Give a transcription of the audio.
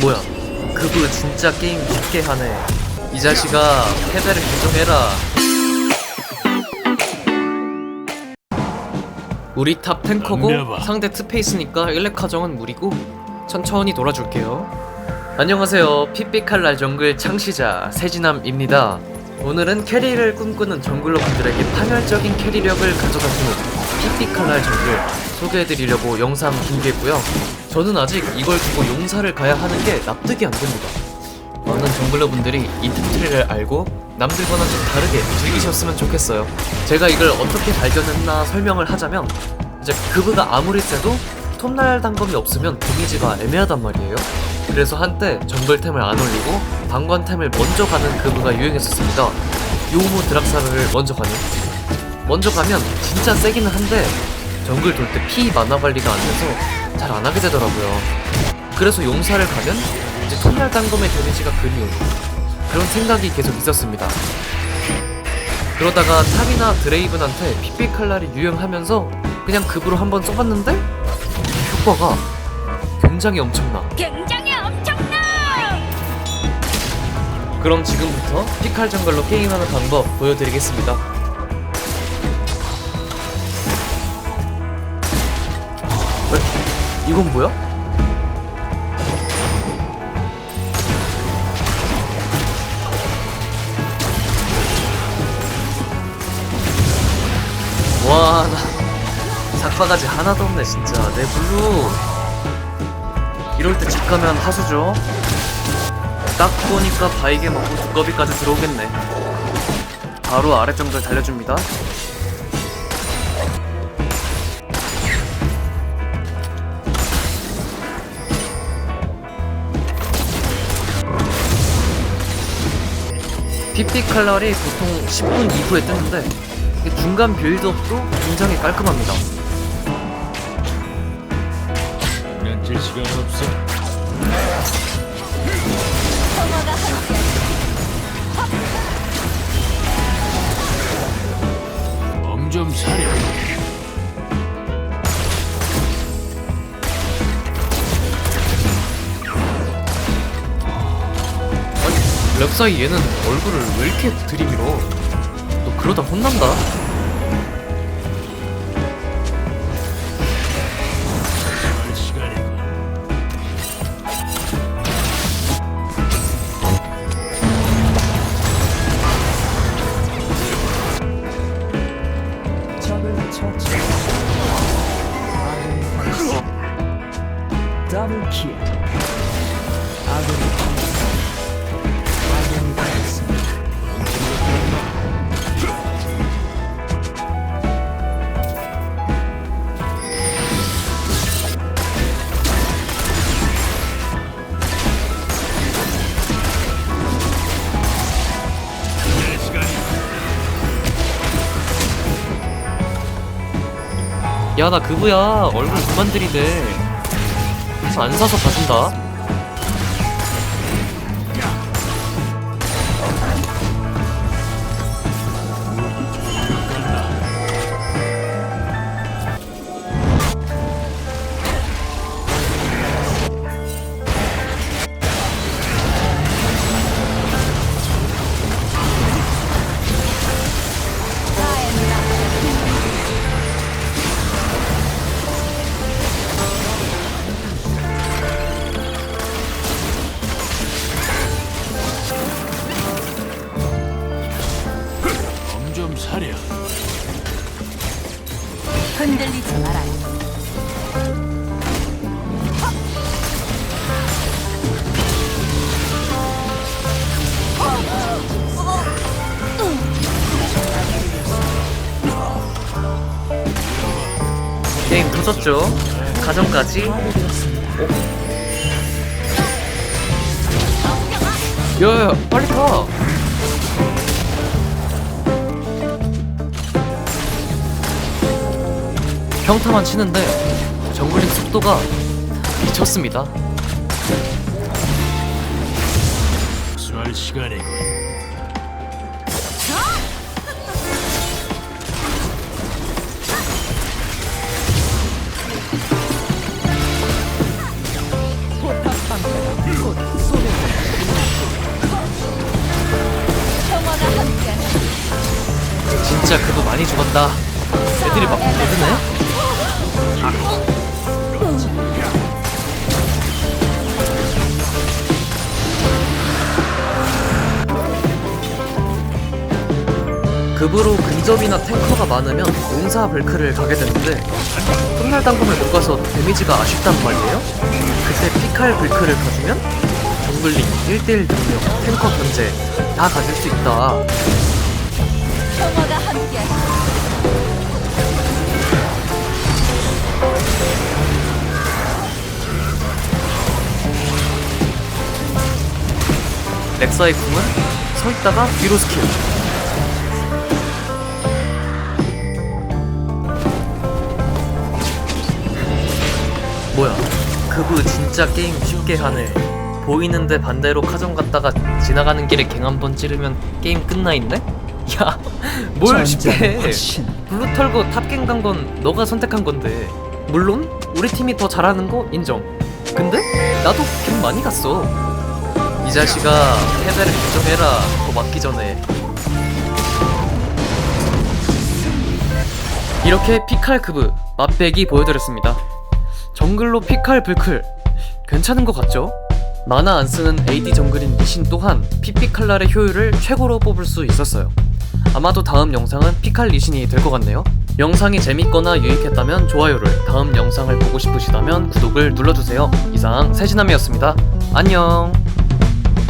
뭐야? 그브 진짜 게임 쉽게 하네. 이 자식아 패배를 인정해라. 우리 탑 탱커고. 상대 트페이스니까 1렙 카정은 무리고 천천히 돌아줄게요. 안녕하세요. 핏빛칼날 정글 창시자 세진남입니다. 오늘은 캐리를 꿈꾸는 정글러 분들에게 파멸적인 캐리력을 가져다주는 핏빛칼날 정글 소개해드리려고 영상 준비했고요 저는 아직 이걸 두고 용사를 가야 하는 게 납득이 안 됩니다 많은 정글러 분들이 이 템트리를 알고 남들과는 좀 다르게 즐기셨으면 좋겠어요. 제가 이걸 어떻게 발견했나 설명을 하자면 이제 그브가 아무리 세도 톱날 단검이 없으면 데미지가 애매하단 말이에요. 그래서 한때 정글템을 안 올리고 방관템을 먼저 가는 그브가 유행했었습니다. 요모 드락사를 먼저 가는. 먼저 가면 진짜 세기는 한데 정글 돌 때 피 만화 관리가 안 돼서 잘 안 하게 되더라고요. 그래서 용사를 가면 이제 톱날 단검의 데미지가 그리운 그런 생각이 계속 있었습니다. 그러다가 탑이나 드레이븐한테 핏빛 칼날이 유행하면서 그냥 급으로 한번 써봤는데 효과가 굉장히 엄청나. 굉장히 엄청나! 그럼 지금부터 피칼 정글로 게임하는 방법 보여드리겠습니다. 이건 뭐야? 와, 나 작바가지 하나도 없네, 진짜. 내 블루. 이럴 때집 가면 하수죠. 딱 보니까 바이게 먹고 두꺼비까지 들어오겠네. 바로 아래 정글 달려줍니다. PP 칼날이 보통 10분 이후에 뜨는데 중간 빌드업도 굉장히 깔끔합니다. 장난칠 시간 없어. 멍좀 사려. 랩사이 얘는 얼굴을 왜 이렇게 들이밀어? 너 그러다 혼난다. 더블 킬. 아군이 야 나 그부야 얼굴 그만 들이대. 안 사서 봐준다. 사려. 흔들리지 말아요. 게임 터졌죠? 가정까지. 야야 빨리 가. 평타만 치는데 정글링 속도가 미쳤습니다. 수할 함께 진짜 그도 많이 죽었다. 애들이 막 애드네? 급으로 근접이나 탱커가 많으면 용사 벨크를 가게 되는데 훗날 당금을 못 가서 데미지가 아쉽단 말이에요? 그때 피칼 벨크를 가주면 정글링 1대1 능력, 탱커 견제 다 가질 수 있다 렉사의 궁은 서 있다가 뒤로 스킬. 뭐야? 그브 진짜 게임 쉽게 하네. 보이는데 반대로 카정 갔다가 지나가는 길에 갱 한 번 찌르면 게임 끝나 있네? 야, 뭘 쉽게 블루 털고 탑갱 간 건 너가 선택한 건데 물론 우리 팀이 더 잘하는 거 인정 근데 나도 갱 많이 갔어 이 자식아 패배를 인정해라 더 맞기 전에 이렇게 피칼 크브 맛배기 보여드렸습니다 정글로 피칼 불클 괜찮은 것 같죠? 만화 안 쓰는 AD 정글인 리신 또한 피피 칼날의 효율을 최고로 뽑을 수 있었어요 아마도 다음 영상은 피칼 리신이 될 것 같네요. 영상이 재밌거나 유익했다면 좋아요를, 다음 영상을 보고 싶으시다면 구독을 눌러주세요. 이상 세진남이었습니다. 안녕.